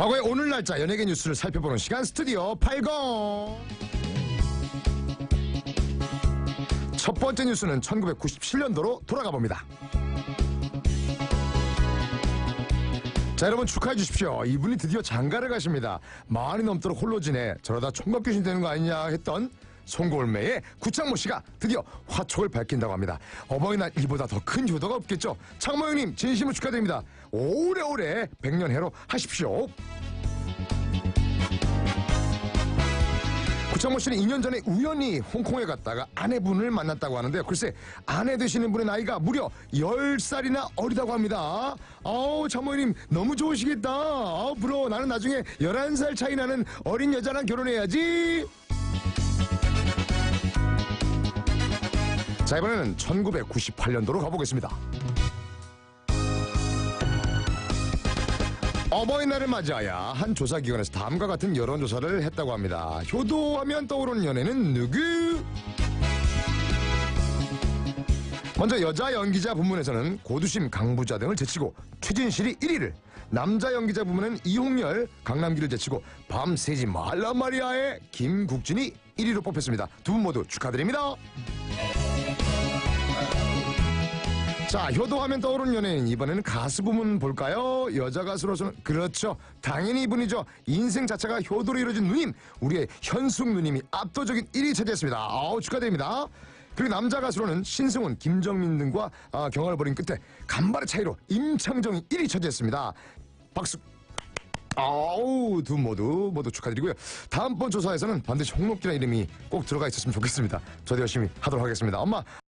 과거의 오늘 날짜 연예계 뉴스를 살펴보는 시간 스튜디오 80. 첫 번째 뉴스는 1997년도로 돌아가 봅니다. 자 여러분 축하해 주십시오. 이분이 드디어 장가를 가십니다. 마흔이 넘도록 홀로 지내 저러다 총각 귀신 되는 거 아니냐 했던 송골매의 구창모 씨가 드디어 화촉을 밝힌다고 합니다. 어버이날 이보다 더 큰 효도가 없겠죠. 창모 형님 진심으로 축하드립니다. 오래오래 백년해로 하십시오. 구창모 씨는 2년 전에 우연히 홍콩에 갔다가 아내분을 만났다고 하는데요. 글쎄 아내 되시는 분의 나이가 무려 10살이나 어리다고 합니다. 아우 창모님 너무 좋으시겠다. 아우 부러워. 나는 나중에 11살 차이 나는 어린 여자랑 결혼해야지. 자 이번에는 1998년도로 가보겠습니다. 어버이날을 맞이하여 한 조사기관에서 다음과 같은 여론조사를 했다고 합니다. 효도하면 떠오르는 연예는 누구? 먼저 여자 연기자 부문에서는 고두심, 강부자 등을 제치고 최진실이 1위를 남자 연기자 부문은 이홍열, 강남기를 제치고 밤 새지 말란 말이야의 김국진이 1위로 뽑혔습니다. 두 분 모두 축하드립니다. 자, 효도하면 떠오르는 연예인 이번에는 가수 부문 볼까요? 여자 가수로서는 그렇죠. 당연히 이분이죠. 인생 자체가 효도로 이루어진 누님, 우리의 현숙 누님이 압도적인 1위 차지했습니다. 아우 축하드립니다. 그리고 남자 가수로는 신승훈, 김정민 등과 아, 경험을 벌인 끝에 간발의 차이로 임창정이 1위 차지했습니다. 박수. 아우 두분 모두 모두 축하드리고요. 다음번 조사에서는 반드시 홍록기라는 이름이 꼭 들어가 있었으면 좋겠습니다. 저도 열심히 하도록 하겠습니다. 엄마